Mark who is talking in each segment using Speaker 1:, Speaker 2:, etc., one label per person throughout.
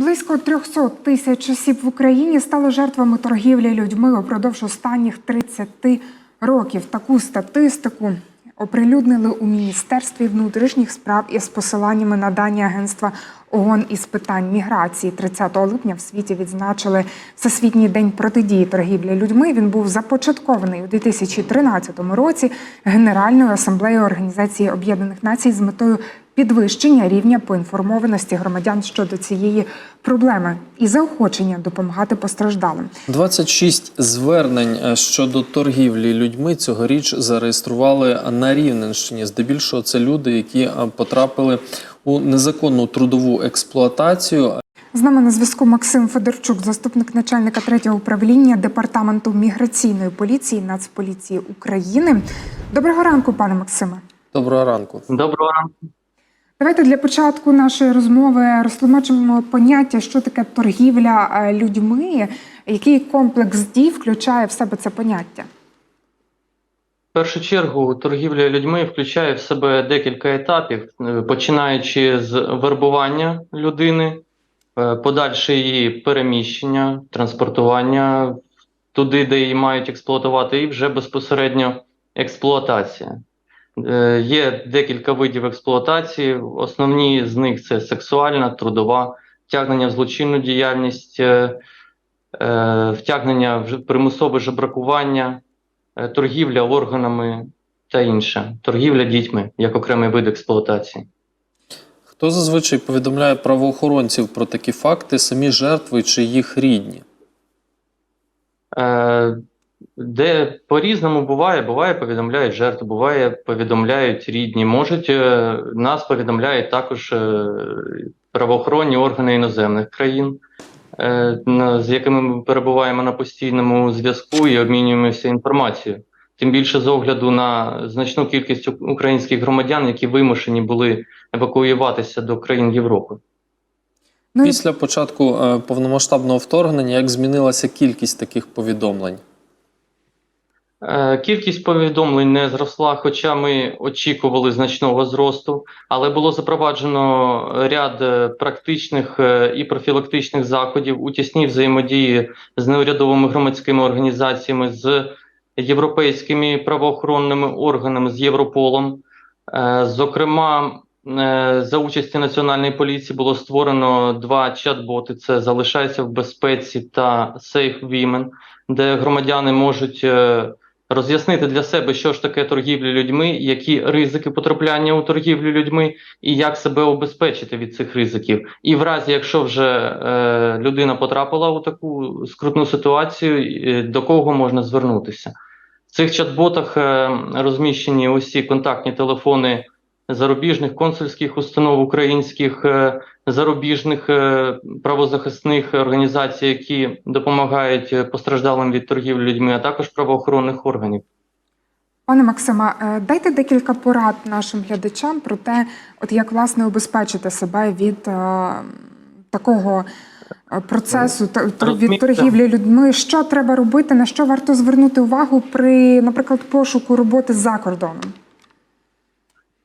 Speaker 1: Близько 300 тисяч осіб в Україні стали жертвами торгівлі людьми упродовж останніх 30 років. Таку статистику оприлюднили у Міністерстві внутрішніх справ із посиланнями на дані Агентства ООН із питань міграції. 30 липня в світі відзначили Всесвітній день протидії торгівлі людьми. Він був започаткований у 2013 році Генеральною асамблеєю Організації Об'єднаних Націй з метою підвищення рівня поінформованості громадян щодо цієї проблеми і заохочення допомагати постраждалим.
Speaker 2: 26 звернень е, щодо торгівлі людьми цьогоріч зареєстрували на Рівненщині. Здебільшого це люди, які е, потрапили у незаконну трудову експлуатацію.
Speaker 1: З нами на зв'язку Максим Федорчук, заступник начальника третього управління департаменту міграційної поліції Нацполіції України. Доброго ранку, пане Максиме.
Speaker 2: Доброго ранку.
Speaker 3: Доброго ранку.
Speaker 1: Давайте для початку нашої розмови розтлумачимо поняття, що таке торгівля е, людьми, який комплекс дій включає в себе це поняття.
Speaker 3: В першу чергу торгівля людьми включає в себе декілька етапів, е, починаючи з вербування людини, е, подальше її переміщення, транспортування туди, де її мають експлуатувати, і вже безпосередньо експлуатація. Е, Є декілька видів експлуатації. Основні з них це сексуальна, трудова, втягнення в злочинну діяльність, е, е, втягнення в примусове жебракування, торгівля органами та інше, торгівля дітьми як окремий вид експлуатації.
Speaker 2: Хто зазвичай повідомляє правоохоронців про такі факти, самі жертви чи їх рідні?
Speaker 3: Де по-різному буває, буває повідомляють жертви, буває повідомляють рідні. Можуть е, нас повідомляють також е, правоохоронні органи іноземних країн, е, з якими ми перебуваємо на постійному зв'язку і обмінюємося інформацією. Тим більше з огляду на значну кількість українських громадян, які вимушені були евакуюватися до країн Європи.
Speaker 2: Після початку повномасштабного вторгнення як змінилася кількість таких повідомлень?
Speaker 3: Е, Кількість повідомлень не зросла, хоча ми очікували значного зросту, але було запроваджено ряд е, практичних е, і профілактичних заходів у тісній взаємодії з неурядовими громадськими організаціями, з європейськими правоохоронними органами, з Європолом. Зокрема, за участі національної поліції було створено два чат-боти: це залишайся в безпеці та Safe Women, де громадяни можуть роз'яснити для себе, що ж таке торгівля людьми, які ризики потрапляння у торгівлю людьми, і як себе обезпечити від цих ризиків. І в разі, якщо вже е, людина потрапила у таку скрутну ситуацію, е, до кого можна звернутися. В цих чат-ботах е, розміщені усі контактні телефони зарубіжних консульських установ українських, е, зарубіжних е, правозахисних організацій, які допомагають е, постраждалим від торгівлі людьми, а також правоохоронних органів.
Speaker 1: Пане Максиме, е, дайте декілька порад нашим глядачам про те, от як власне обезпечити себе від е, такого процесу від торгівлі людьми. Що треба робити, на що варто звернути увагу при, наприклад, пошуку роботи за кордоном?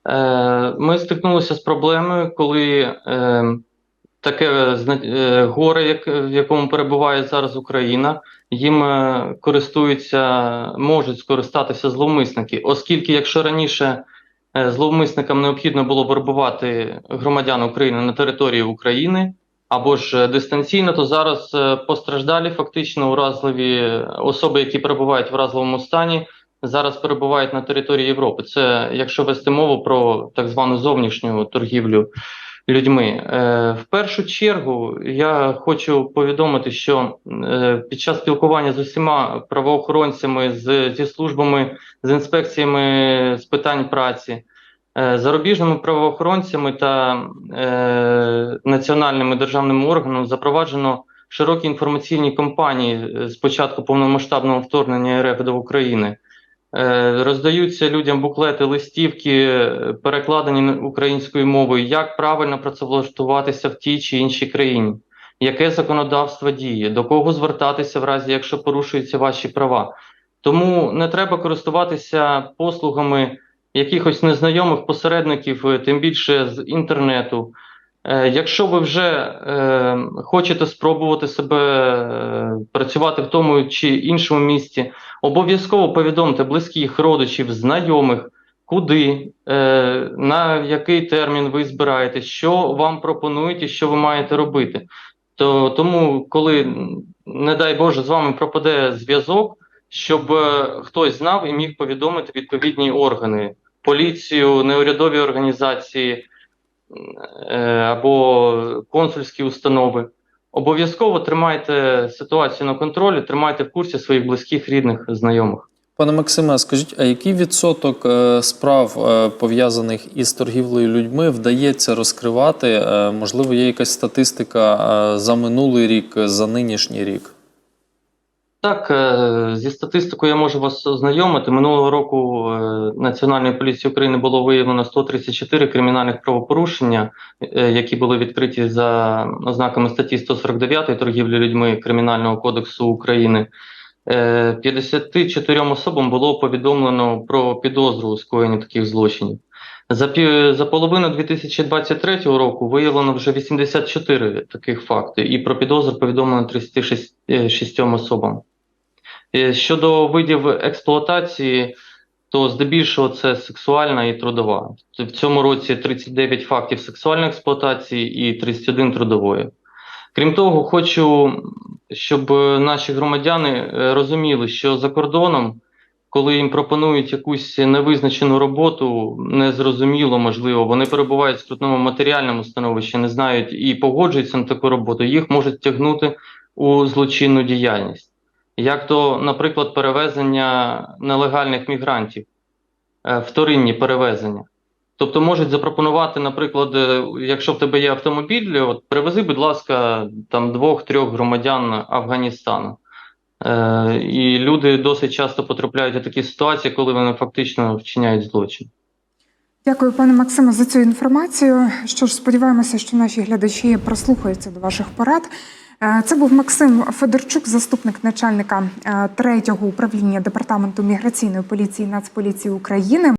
Speaker 3: Е, Ми стикнулися з проблемою, коли е, таке е, горе, в якому перебуває зараз Україна, їм користуються, можуть скористатися зловмисники, оскільки якщо раніше зловмисникам необхідно було вербувати громадян України на території України або ж дистанційно, то зараз постраждалі фактично уразливі особи, які перебувають в вразливому стані, зараз перебувають на території Європи. Це якщо вести мову про так звану зовнішню торгівлю людьми. Е, в першу чергу я хочу повідомити, що е, під час спілкування з усіма правоохоронцями, з, зі службами, з інспекціями з питань праці. е, Зарубіжними правоохоронцями та е, національними державними органами запроваджено широкі інформаційні кампанії з початку повномасштабного вторгнення РФ до України. Е, Роздаються людям буклети, листівки, е, перекладені українською мовою, як правильно працевлаштуватися в тій чи іншій країні, яке законодавство діє, до кого звертатися в разі, якщо порушуються ваші права. Тому не треба користуватися послугами якихось незнайомих посередників, е, тим більше з інтернету. Е, Якщо ви вже е, хочете спробувати себе е, працювати в тому чи іншому місті, обов'язково повідомте близьких родичів, знайомих, куди, е, на який термін ви збираєтесь, що вам пропонують і що ви маєте робити. То, тому, коли, не дай Боже, з вами пропаде зв'язок, щоб е, хтось знав і міг повідомити відповідні органи, поліцію, неурядові організації або консульські установи. Обов'язково тримайте ситуацію на контролі, тримайте в курсі своїх близьких, рідних, знайомих.
Speaker 2: Пане Максиме, скажіть, а який відсоток е, справ е, пов'язаних із торгівлею людьми вдається розкривати? Е, Можливо, є якась статистика е, за минулий рік, за нинішній рік?
Speaker 3: Так, е, зі статистикою я можу вас ознайомити. Минулого року е, Національної поліції України було виявлено 134 кримінальних правопорушення, е, які були відкриті за ознаками статті 149 торгівлі людьми Кримінального кодексу України. Е, 54 особам було повідомлено про підозру у скоєнні таких злочинів. За, пів, за половину 2023 року виявлено вже 84 таких факти, і про підозру повідомлено 36 е, шістьом особам. Е, Щодо видів експлуатації, то здебільшого це сексуальна і трудова. В цьому році 39 фактів сексуальної експлуатації і 31 трудової. Крім того, хочу, щоб наші громадяни е, розуміли, що за кордоном, коли їм пропонують якусь невизначену роботу, незрозуміло, можливо, вони перебувають в скрутному матеріальному становищі, не знають і погоджуються на таку роботу, їх можуть тягнути у злочинну діяльність. Як то, наприклад, перевезення нелегальних мігрантів, е, вторинні перевезення. Тобто можуть запропонувати, наприклад, е, якщо в тебе є автомобіль, от привези, будь ласка, там двох-трьох громадян Афганістану. Е, і люди досить часто потрапляють у такі ситуації, коли вони фактично вчиняють злочин.
Speaker 1: Дякую, пане Максиме, за цю інформацію. Що ж, сподіваємося, що наші глядачі прослухаються до ваших порад. Е, Це був Максим Федорчук, заступник начальника е, третього управління департаменту міграційної поліції Нацполіції України.